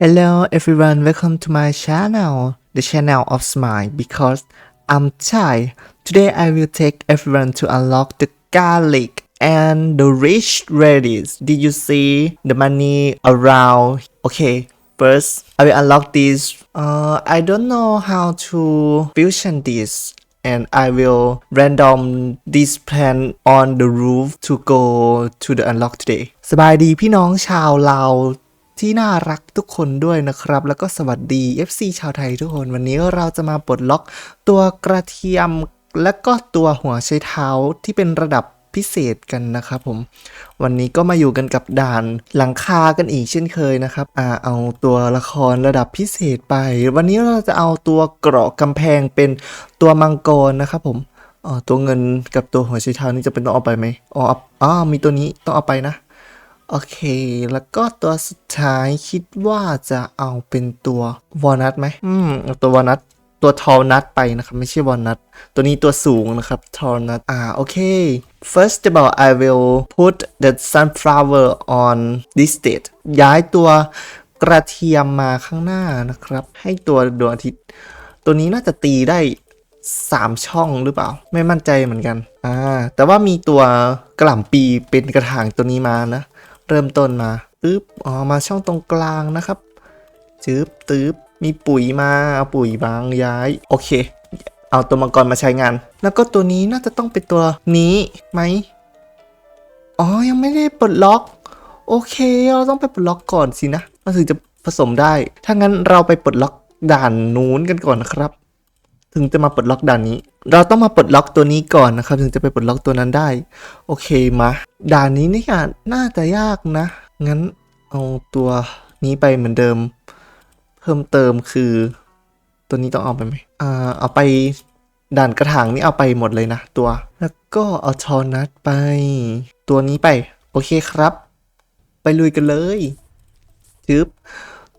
Hello everyone, welcome to my channel, the channel of Smile because I'm Chai. Today I will take everyone to unlock the garlic and the rich radish. Did you see the money around? Okay, first I will unlock this. Uh, I don't know how to fusion this. And I will random this plan on the roof to go to the unlock today สบายดีพี่น้องชาวลาว ที่น่ารักทุกคนด้วยนะครับ แล้วก็สวัสดี FC ชาวไทยทุกคน วันนี้เราจะมาปลดล็อกตัวกระเทียม และก็ตัวหัวไชเท้าที่เป็นระดับพิเศษกันนะครับผม วันนี้ก็มาอยู่กันกับด่านหลังคากันอีกเช่นเคยนะครับ อ่า เอาตัวละครระดับพิเศษไป วันนี้เราจะเอาตัวเกราะกำแพงเป็นตัวมังกรนะครับผมอ๋อตัวเงินกับตัวหัวไชเท้านี่จะเป็นต้องเอาไปไหมอ๋อเอาอ๋อมีตัวนี้ต้องเอาไปนะ โอเค แล้วก็ตัวสุดท้ายคิดว่าจะเอาเป็นตัววอลนัทไหมอืมตัววอลนัทตัวทอลนัทไปนะครับไม่ใช่วอลนัทตัวนี้ตัวสูงนะครับทอลนัทอ่าโอเค first of all I will put the sunflower on this state ย้ายตัวกระเทียมมาข้างหน้านะครับ ให้ตัวดวงอาทิตย์ ตัวนี้น่าจะตีได้ 3 ช่องหรือเปล่า ไม่มั่นใจเหมือนกันอ่าแต่ว่ามีตัวกระหล่ำปีเป็นกระถางตัวนี้มานะ เริ่มต้นมาปึ๊บอ๋อมาช่องตรงกลางนะครับจืบตืบมีปุ๋ยมาเอาปุ๋ยบางย้าย โอเค เอาตัวมังกรมาใช้งาน แล้วก็ตัวนี้น่าจะต้องเป็นตัวนี้ไหมอ๋อยังไม่ได้ปลดล็อก โอเคเราต้องไปปลดล็อกก่อนสินะมันถึงจะผสมได้ ถ้างั้นเราไปปลดล็อกด่านนู้นกันก่อนนะครับ ถึงจะมาปลดล็อกด่านนี้ เราต้องมาปลดล็อกตัวนี้ก่อนนะครับ ถึงจะไปปลดล็อกตัวนั้นได้ โอเคมาด่านนี้นี่อาจน่าจะยากนะ งั้นเอาตัวนี้ไปเหมือนเดิม เพิ่มเติมคือ ตัวนี้ต้องเอาไปไหมอ่าเอาไปด่านกระถางนี่เอาไปหมดเลยนะตัว แล้วก็เอาชอนัทไป ตัวนี้ไป โอเคครับ ไปลุยกันเลยจึบ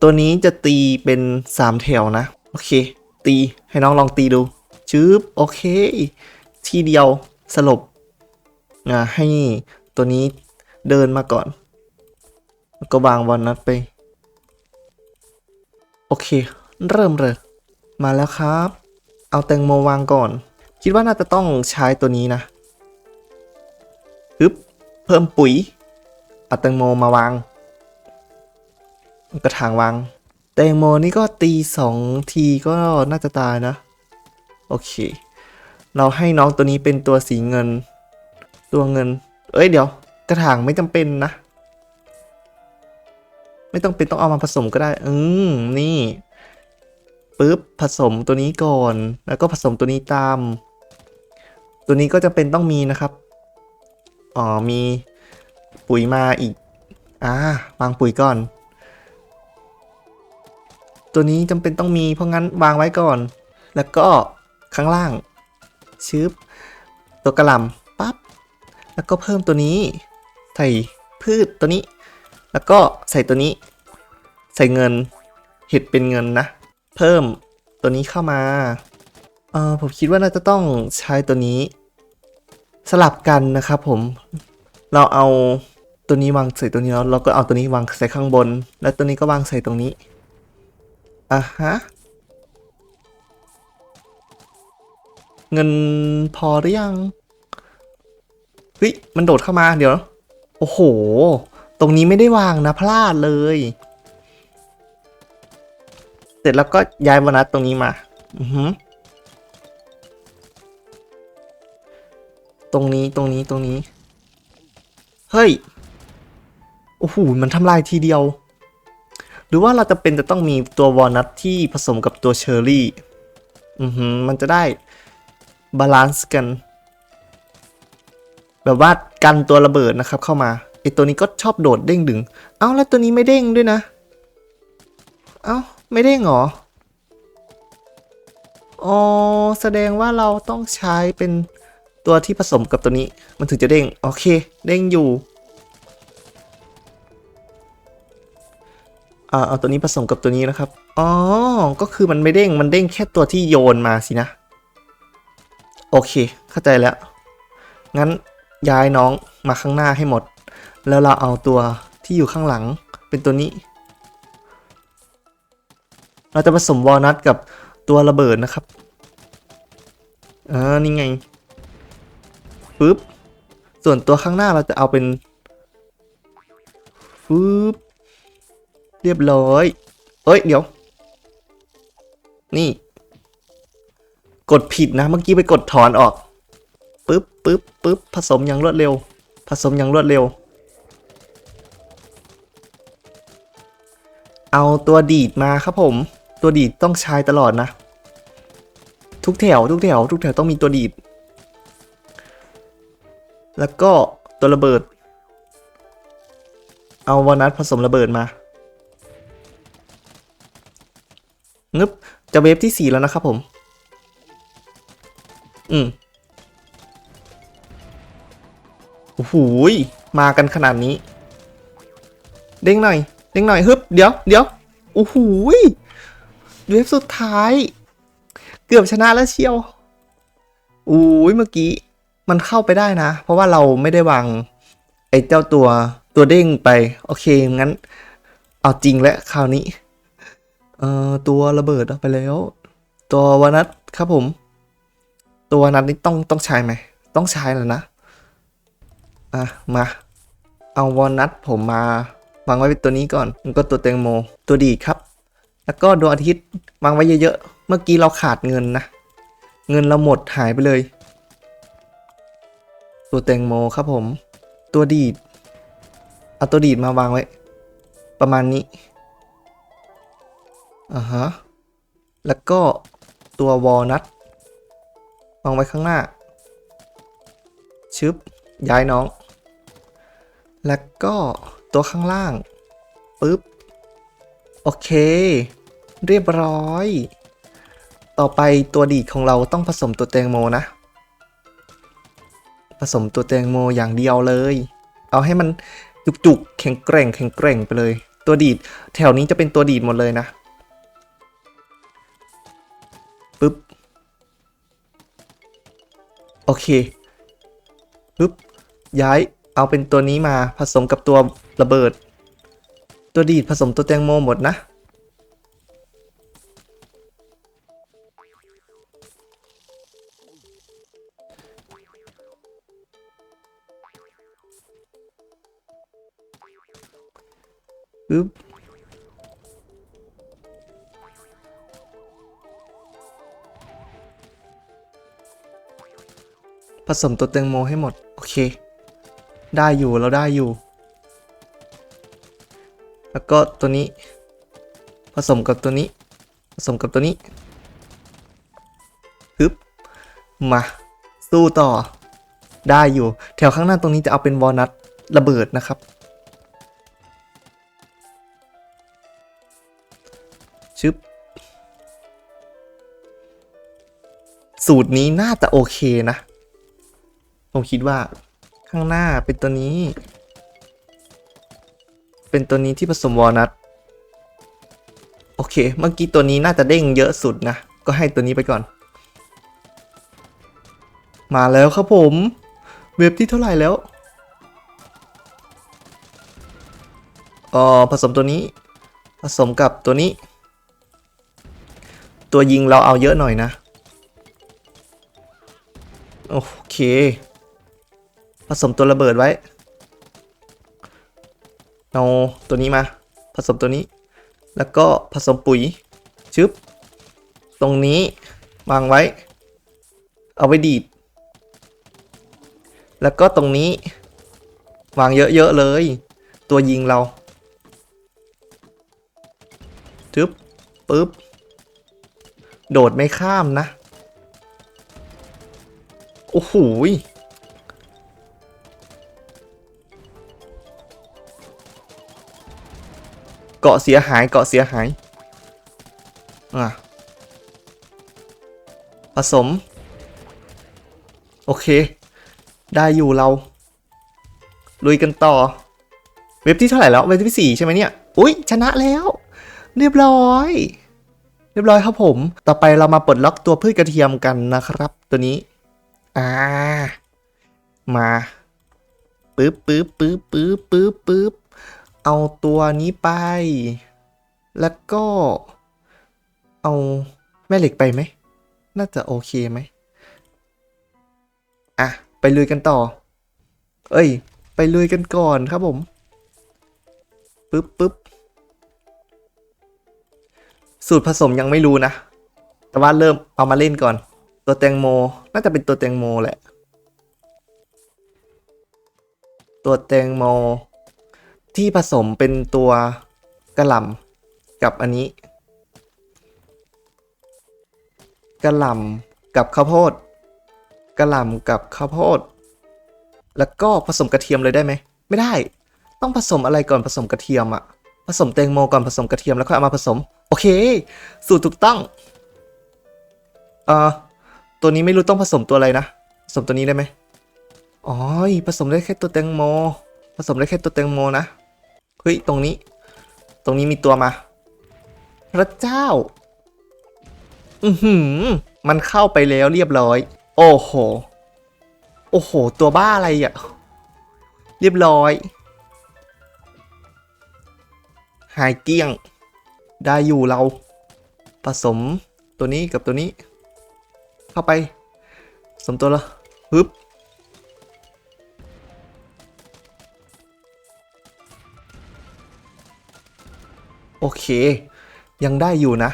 ตัวนี้จะตีเป็นสามแถวนะ โอเค ตีให้น้องลองตีดู จึบโอเค ทีเดียวสลบอ่าให้ตัวนี้เดินมาก่อน ก็วางวอลนัทไป โอเค เริ่มเลย มาแล้วครับ เอาแตงโมวางก่อน คิดว่าน่าจะต้องใช้ตัวนี้นะฮึบเพิ่มปุ๋ยเอาแตงโมมาวาง กระถางวาง แตงโมนี่ก็ตีสองทีก็น่าจะตายนะ โอเค เราให้น้องตัวนี้เป็นตัวสีเงิน ตัวเงิน เอ้ยเดี๋ยว กระถางไม่จำเป็นนะ ไม่ต้องเป็นต้องเอามาผสมก็ได้ อืมนี่ปึ๊บผสมตัวนี้ก่อน แล้วก็ผสมตัวนี้ตาม ตัวนี้ก็จะเป็นต้องมีนะครับ อ๋อมีปุ๋ยมาอีก อ่าวางปุ๋ยก่อน ตัวนี้จำเป็นต้องมีเพราะงั้นวางไว้ก่อน แล้วก็ ข้างล่างชึบตัวกระลำปั๊บแล้วก็เพิ่มตัวนี้ ใส่พืชตัวนี้ แล้วก็ใส่ตัวนี้ ใส่เงินเห็ดเป็นเงินนะ เพิ่มตัวนี้เข้ามาเออผมคิดว่าน่าจะต้องใช้ตัวนี้ สลับกันนะครับผมเราเอาตัวนี้วางใส่ตัวนี้แล้วเราก็เอาตัวนี้วางใส่ข้างบน แล้วตัวนี้ก็วางใส่ตรงนี้อะฮะ เงินพอหรือยังเฮ้ยมันโดดเข้ามาเดี๋ยว โอ้โห ตรงนี้ไม่ได้วางนะพลาดเลย เสร็จแล้วก็ย้ายวนัทตรงนี้มา อือหือตรงนี้ตรงนี้ตรงนี้ เฮ้ย โอ้โห มันทำลายทีเดียว หรือว่าเราจะเป็นจะต้องมีตัววอลนัทที่ผสมกับตัวเชอร์รี่ อือหือ มันจะได้ บาลานซ์กัน แบบว่ากันตัวระเบิดนะครับเข้ามาไอตัวนี้ก็ชอบโดดเด้งดึง เอ้าแล้วตัวนี้ไม่เด้งด้วยนะ เอ้าไม่เด้งเหรอ อ๋อแสดงว่าเราต้องใช้เป็นตัวที่ผสมกับตัวนี้มันถึงจะเด้งโอเค เด้งอยู่อ่าเอาตัวนี้ผสมกับตัวนี้นะครับ อ๋อ ก็คือมันไม่เด้ง มันเด้งแค่ตัวที่โยนมาสินะ โอเค เข้าใจแล้ว งั้นย้ายน้องมาข้างหน้าให้หมด แล้วเราเอาตัวที่อยู่ข้างหลังเป็นตัวนี้ เราจะผสมวอลนัทกับตัวระเบิดนะครับเออนี่ไงปึ๊บ ส่วนตัวข้างหน้าเราจะเอาเป็นปึ๊บ เรียบร้อย เอ้ย เดี๋ยว นี่ กดผิดนะ เมื่อกี้ไปกดถอนออกปึ๊บปึ๊บปึ๊บผสมอย่างรวดเร็ว ผสมอย่างรวดเร็ว เอาตัวดีดมาครับผม ตัวดีดต้องใช้ตลอดนะ ทุกแถวทุกแถวทุกแถวต้องมีตัวดีด แล้วก็ตัวระเบิด เอาวอนัทผสมระเบิดมางึบจะเวฟที่ 4 แล้วนะครับผม อืมโอ้โหมากันขนาดนี้ เด้งหน่อย เด้งหน่อยฮึบเดี๋ยวเดี๋ยวโอ้โหเวฟสุดท้าย เกือบชนะแล้วเชียวโอ้ยเมื่อกี้ มันเข้าไปได้นะ เพราะว่าเราไม่ได้วาง ไอ้เจ้าตัวตัวเด้งไป โอเค งั้น เอาจริงแล้วคราวนี้ เอ่อ ตัวระเบิดเอาไปแล้ว ตัววานัทครับผม ตัวนัทนี่ต้องต้องใช้ไหม ต้องใช้แล้วนะ อะ มา เอาวอลนัทผมมาวางไว้เป็นตัวนี้ก่อนแล้วก็ตัวแตงโม ตัวดีครับ แล้วก็ดวงอาทิตย์วางไว้เยอะๆ เมื่อกี้เราขาดเงินนะ เงินเราหมดหายไปเลย ตัวแตงโมครับผม ตัวดีด เอาตัวดีดมาวางไว้ ประมาณนี้ อ่าฮะ แล้วก็ตัววอลนัท วางไว้ข้างหน้า ชึบ ย้ายน้อง แล้วก็ตัวข้างล่าง ปึ๊บ โอเค เรียบร้อย ต่อไปตัวดีดของเราต้องผสมตัวแตงโมนะ ผสมตัวแตงโมอย่างเดียวเลย เอาให้มันจุกๆ แข็งแกร่งแข็งแกร่งไปเลย ตัวดีด แถวนี้จะเป็นตัวดีดหมดเลยนะ โอเคปึ๊บย้ายเอาเป็นตัวนี้มาผสมกับตัวระเบิด ตัวดีดผสมตัวแตงโมหมดนะ ปึ๊บ ผสมตัวแตงโมให้หมด โอเค ได้อยู่เราได้อยู่ แล้วก็ตัวนี้ ผสมกับตัวนี้ ผสมกับตัวนี้ฮึบมาสู้ต่อ ได้อยู่ แถวข้างหน้าตรงนี้จะเอาเป็นวอลนัทระเบิดนะครับชึบสูตรนี้น่าจะโอเคนะ ผมคิดว่าข้างหน้าเป็นตัวนี้ เป็นตัวนี้ที่ผสมวอลนัทโอเค เมื่อกี้ตัวนี้น่าจะเด้งเยอะสุดนะ ก็ให้ตัวนี้ไปก่อน มาแล้วครับผม เว็บที่เท่าไหร่แล้วอ๋อผสมตัวนี้ ผสมกับตัวนี้ ตัวยิงเราเอาเยอะหน่อยนะ โอเค ผสมตัวระเบิดไว้ เอาตัวนี้มา ผสมตัวนี้ แล้วก็ผสมปุ๋ย ชึบ ตรงนี้วางไว้ เอาไว้ดีด แล้วก็ตรงนี้ วางเยอะๆเลย ตัวยิงเราชึบปึ๊บ โดดไม่ข้ามนะ โอ้โห เกาะเสียหายเกาะเสียหายอะผสม โอเค ได้อยู่เรา ลุยกันต่อ เว็บที่เท่าไหร่แล้ว เว็บที่สี่ใช่ไหมเนี่ย อุ้ยชนะแล้ว เรียบร้อย เรียบร้อยครับผม ต่อไปเรามาปลดล็อกตัวพืชกระเทียมกันนะครับ ตัวนี้ อ่า มาปึ๊บปึ๊บปึ๊บปึ๊บปึ๊บปึ๊บ เอาตัวนี้ไป แล้วก็ เอาแม่เหล็กไปไหม น่าจะโอเคไหม อะ ไปลุยกันต่อ เอ้ย ไปลุยกันก่อนครับผม ปึ๊บปึ๊บสูตรผสมยังไม่รู้นะ แต่ว่าเริ่มเอามาเล่นก่อน ตัวแตงโม น่าจะเป็นตัวแตงโมแหละ ตัวแตงโม ที่ผสมเป็นตัวกระหล่ำกับอันนี้กระหล่ำกับข้าวโพดกระหล่ำกับข้าวโพด แล้วก็ผสมกระเทียมเลยได้ไหม ไม่ได้ ต้องผสมอะไรก่อนผสมกระเทียมอะผสมแตงโมก่อนผสมกระเทียมแล้วค่อยเอามาผสม โอเค สูตรถูกต้องเอ่อตัวนี้ไม่รู้ต้องผสมตัวอะไรนะ ผสมตัวนี้ได้ไหมอ๋อผสมได้แค่ตัวแตงโม ผสมได้แค่ตัวแตงโมนะ เฮ้ย ตรงนี้ ตรงนี้มีตัวมา พระเจ้า อือหือ มันเข้าไปแล้วเรียบร้อย โอ้โห โอ้โห ตัวบ้าอะไรอะ เรียบร้อย หายเกลี้ยง ได้อยู่เรา ผสมตัวนี้กับตัวนี้ เข้าไปผสมตัวละฮึบ โอเค ยังได้อยู่นะ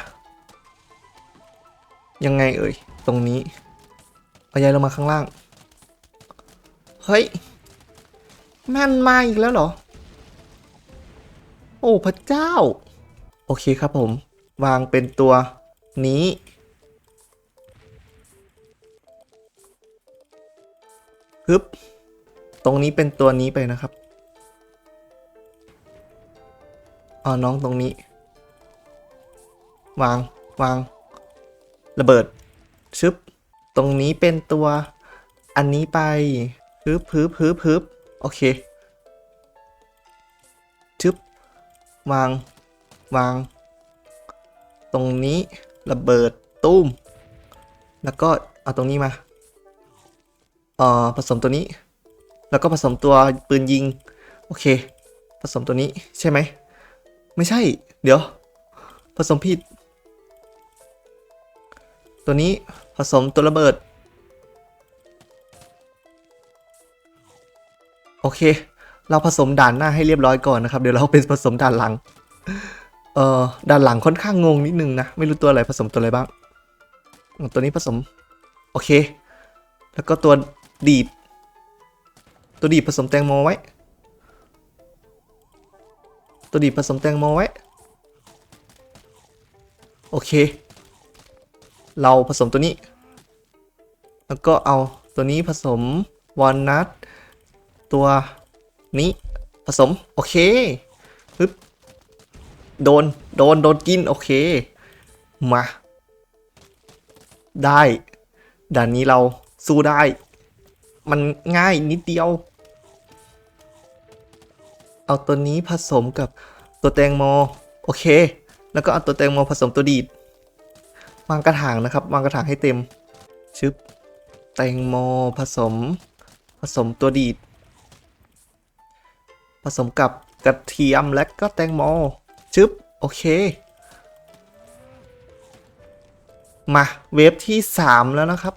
ยังไงเอ่ย ตรงนี้เอายายลงมาข้างล่าง เฮ้ย มันมาอีกแล้วเหรอ โอ้พระเจ้า โอเคครับผม วางเป็นตัวนี้ ฮึบ ตรงนี้เป็นตัวนี้ไปนะครับ เอาน้องตรงนี้ วาง วาง ระเบิด ชึบ ตรงนี้เป็นตัว อันนี้ไปฮึบฮึบฮึบฮึบโอเค ชึบ วาง วาง ตรงนี้ ระเบิด ตุ้ม แล้วก็ เอาตรงนี้มาเอ่อผสมตัวนี้ แล้วก็ผสมตัวปืนยิง โอเค ผสมตัวนี้ใช่ไหม ไม่ใช่ เดี๋ยว ผสมผิด ตัวนี้ผสมตัวระเบิด โอเค เราผสมด่านหน้าให้เรียบร้อยก่อนนะครับ เดี๋ยวเราเป็นผสมด่านหลัง เอ่อ ด่านหลังค่อนข้างงงนิดนึงนะ ไม่รู้ตัวอะไรผสมตัวอะไรบ้าง ตัวนี้ผสม โอเค แล้วก็ตัวดีด ตัวดีดผสมแตงโมไว้ ตัวดีผสมแตงโมไว้ โอเค เราผสมตัวนี้ แล้วก็เอาตัวนี้ผสมวอลนัทตัวนี้ผสม โอเคปึ๊บโดน โดน โดนกิน โอเค มา ได้ด่านนี้เราสู้ได้ มันง่ายนิดเดียว เอาตัวนี้ผสมกับตัวแตงโมโอเค แล้วก็เอาตัวแตงโมผสมตัวดีดวางกระถางนะครับ วางกระถางให้เต็มชึบแตงโมผสม ผสมตัวดีด ผสมกับกระเทียมและก็แตงโมชึบโอเค มาเวฟที่ 3 แล้วนะครับ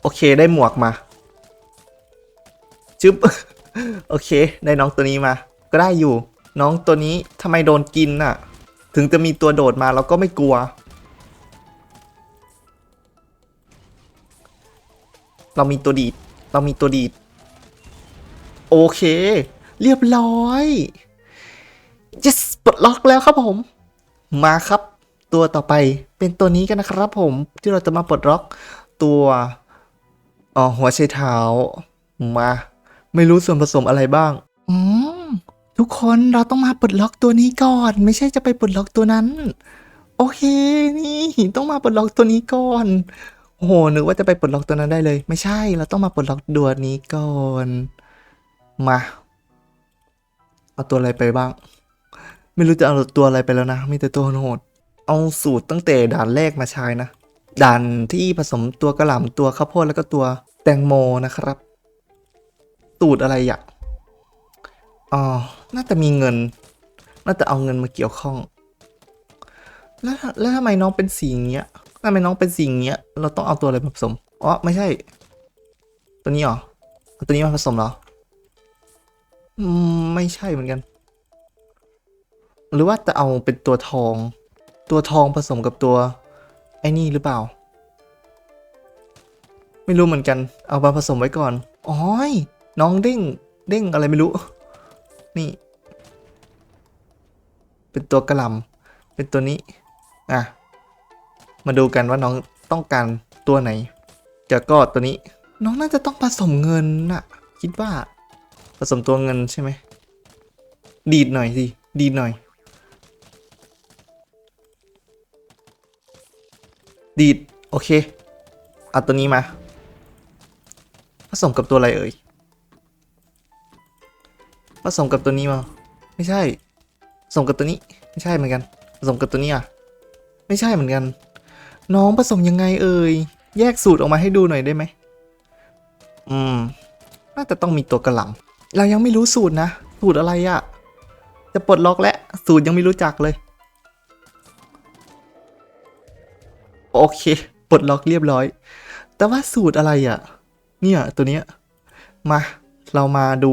โอเคได้หมวกมา ชึบ โอเค ได้น้องตัวนี้มา ก็ได้อยู่ น้องตัวนี้ทำไมโดนกินน่ะ ถึงจะมีตัวโดดมาเราก็ไม่กลัว เรามีตัวดีด เรามีตัวดีด โอเค เรียบร้อย yes ปลดล็อกแล้วครับผม มาครับ ตัวต่อไปเป็นตัวนี้กันนะครับผมที่เราจะมาปลดล็อกตัวอ๋อหัวไชเท้ามา ไม่รู้ส่วนผสมอะไรบ้าง อืม ทุกคนเราต้องมาปลดล็อกตัวนี้ก่อน ไม่ใช่จะไปปลดล็อกตัวนั้น โอเค นี่ต้องมาปลดล็อกตัวนี้ก่อน โอ้โหนึกว่าจะไปปลดล็อกตัวนั้นได้เลย ไม่ใช่ เราต้องมาปลดล็อกตัวนี้ก่อน มา เอาตัวอะไรไปบ้าง ไม่รู้จะเอาตัวอะไรไปแล้วนะ มีแต่ตัวโหด เอาสูตรตั้งแต่ด่านแรกมาใช้นะ ด่านที่ผสมตัวกระหล่ำตัวข้าวโพดแล้วก็ตัวแตงโมนะครับ ตรอะไรอะอ๋อ น่าจะมีเงิน น่าจะเอาเงินมาเกี่ยวข้อง แล้วแล้วทำไมน้องเป็นสีเงี้ยทำไมน้องเป็นสีเงี้ย เราต้องเอาตัวอะไรมาผสม อ๋อ ไม่ใช่ ตัวนี้หรอ ตัวนี้มาผสมเหรอ อืม ไม่ใช่เหมือนกัน หรือว่าจะเอาเป็นตัวทอง ตัวทองผสมกับตัว ไอ้นี่หรือเปล่า ไม่รู้เหมือนกัน เอามาผสมไว้ก่อน อ๋อย น้องเด้งเด้งอะไรไม่รู้ นี่ เป็นตัวกระลำเป็นตัวนี้ อะ มาดูกันว่าน้องต้องการตัวไหนเดี๋ยวก็ตัวนี้ น้องน่าจะต้องผสมเงินน่ะ คิดว่า ผสมตัวเงินใช่ไหม ดีดหน่อยสิ ดีดหน่อย ดีด โอเค เอาตัวนี้มา ผสมกับตัวอะไรเอ่ย ผสมกับตัวนี้มา ไม่ใช่ผสมกับตัวนี้ ไม่ใช่เหมือนกันผสมกับตัวนี้อะ ไม่ใช่เหมือนกัน น้องผสมยังไงเอ่ย แยกสูตรออกมาให้ดูหน่อยได้ไหม อืม น่าจะต้องมีตัวกระหล่ำเรายังไม่รู้สูตรนะ สูตรอะไรอะ่ะ จะปลดล็อกแล้วสูตรยังไม่รู้จักเลย โอเค ปลดล็อกเรียบร้อย แต่ว่าสูตรอะไรอะ่ะ เนี่ย ตัวเนี้ย มา เรามาดู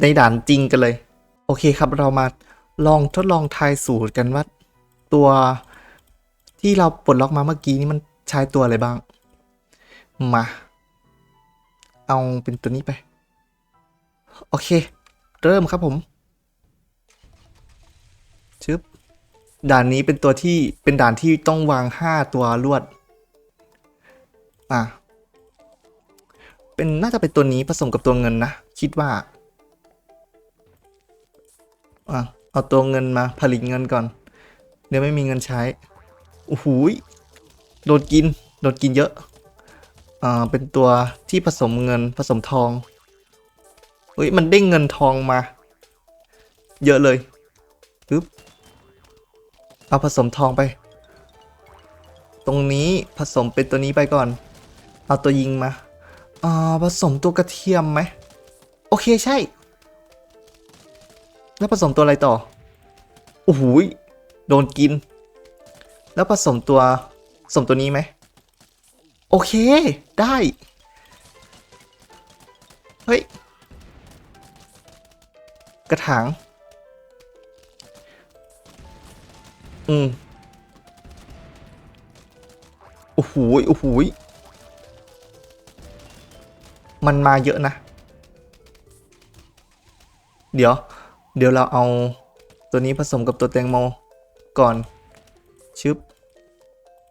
ในด่านจริงกันเลย โอเคครับเรามาลองทดลองทายสูตรกันว่า ตัวที่เราปลดล็อกมาเมื่อกี้นี่มันใช้ตัวอะไรบ้าง มา เอาเป็นตัวนี้ไป โอเค เริ่มครับผมชึบด่านนี้เป็นตัวที่เป็นด่านที่ต้องวาง5ตัวลวด อะ เป็นน่าจะเป็นตัวนี้ผสมกับตัวเงินนะ คิดว่า อะเอาตัวเงินมาผลิตเงินก่อน เดี๋ยวไม่มีเงินใช้โอ้โหโดนกิน โดนกินเยอะ อ่า เป็นตัวที่ผสมเงินผสมทองเฮ้ย มันได้เงินทองมา เยอะเลยปึ๊บเอาผสมทองไป ตรงนี้ผสมเป็นตัวนี้ไปก่อน เอาตัวยิงมาอ่าผสมตัวกระเทียมไหม โอเคใช่ แล้วผสมตัวอะไรต่อ โอ้โหยโดนกิน แล้วผสมตัวผสมตัวนี้ไหม โอเค ได้ เฮ้ย กระถาง อืมโอ้โหโอ้โหมันมาเยอะนะ เดี๋ยว เดี๋ยวเราเอาตัวนี้ผสมกับตัวแตงโมก่อน ชึบ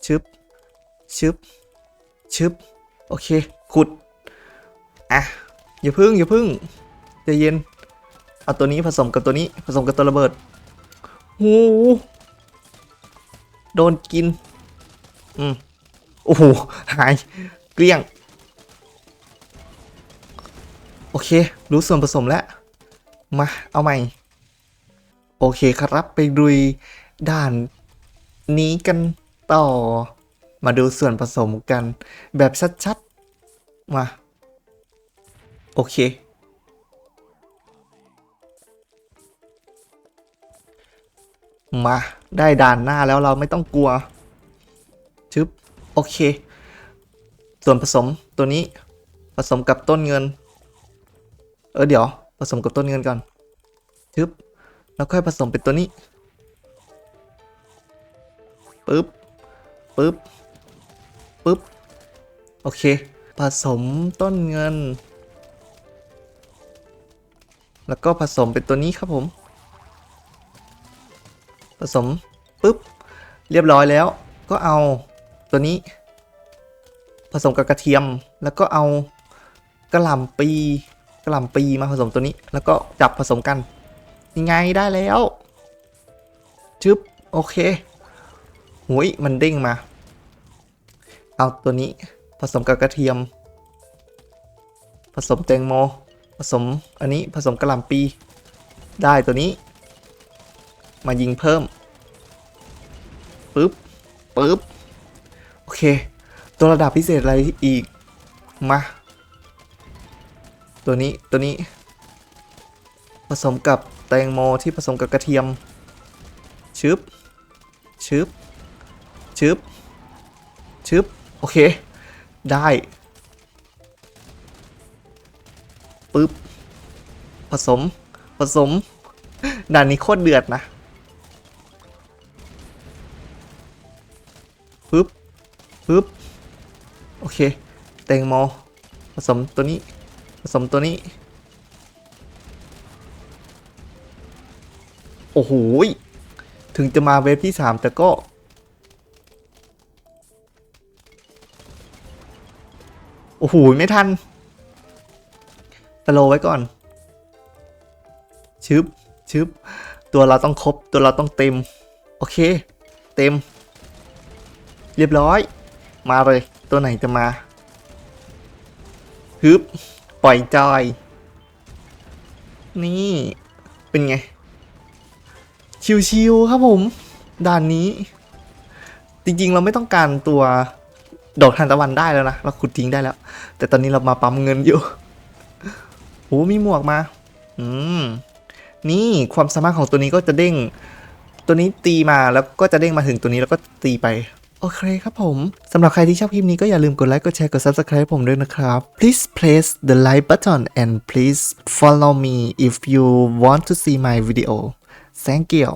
ชึบ ชึบ ชึบ โอเค ขุด อะ อย่าพึ่ง อย่าพึ่งใจเย็น เอาตัวนี้ผสมกับตัวนี้ ผสมกับตัวระเบิดโอ้โหโดนกิน อืม โอ้โห หาย เกลี้ยง โอเค รู้ส่วนผสมแล้ว มา เอาใหม่ โอเคครับไปดุยด่านนี้กันต่อ มาดูส่วนผสมกันแบบชัดๆ มา โอเค มา ได้ด่านหน้าแล้วเราไม่ต้องกลัวชึบโอเค ส่วนผสมตัวนี้ผสมกับต้นเงิน เออเดี๋ยว ผสมกับต้นเงินก่อนชึบแล้วค่อยผสมเป็นตัวนี้ปึ๊บปึ๊บปึ๊บโอเค ผสมต้นเงิน แล้วก็ผสมเป็นตัวนี้ครับผม ผสมปุ๊บเรียบร้อยแล้วก็เอาตัวนี้ ผสมกับกระเทียมแล้วก็เอากระหล่ำปี กระล่ำปีมาผสมตัวนี้ แล้วก็จับผสมกันยังไงได้แล้วชึบโอเคหุยมันเด้งมา เอาตัวนี้ผสมกับกระเทียม ผสมแตงโม ผสมอันนี้ผสมกระหล่ำปี ได้ตัวนี้ มายิงเพิ่มปึ๊บปึ๊บโอเค ตัวระดับพิเศษอะไรอีกมา ตัวนี้ตัวนี้ ผสมกับแตงโมที่ผสมกับกระเทียมชึบชึบชึบชึบโอเค ได้ปึ๊บผสมผสมด่านนี้โคตรเดือดนะปึ๊บปึ๊บโอเค แตงโมผสมตัวนี้ สมตัวนี้ โอ้โหถึงจะมาเวฟที่สามแต่ก็ โอ้โห ไม่ทันสโลไว้ก่อน ชึบ ชึบ ตัวเราต้องครบ ตัวเราต้องเต็ม โอเค เต็ม เรียบร้อย มาเลย ตัวไหนจะมาฮึบ ปล่อยจอย นี่ เป็นไง ชิวๆครับผม ด่านนี้ จริงๆเราไม่ต้องการตัวดอกทานตะวันได้แล้วนะ เราขุดทิ้งได้แล้ว แต่ตอนนี้เรามาปั๊มเงินอยู่โหมีหมวกมา อืม นี่ความสามารถของตัวนี้ก็จะเด้ง ตัวนี้ตีมาแล้วก็จะเด้งมาถึงตัวนี้แล้วก็ตีไป โอเคครับผม สำหรับใครที่ชอบคลิปนี้ก็อย่าลืมกดไลค์ กดแชร์ กด subscribe ผมด้วยนะครับ please press the like button and please follow me if you want to see my video thank you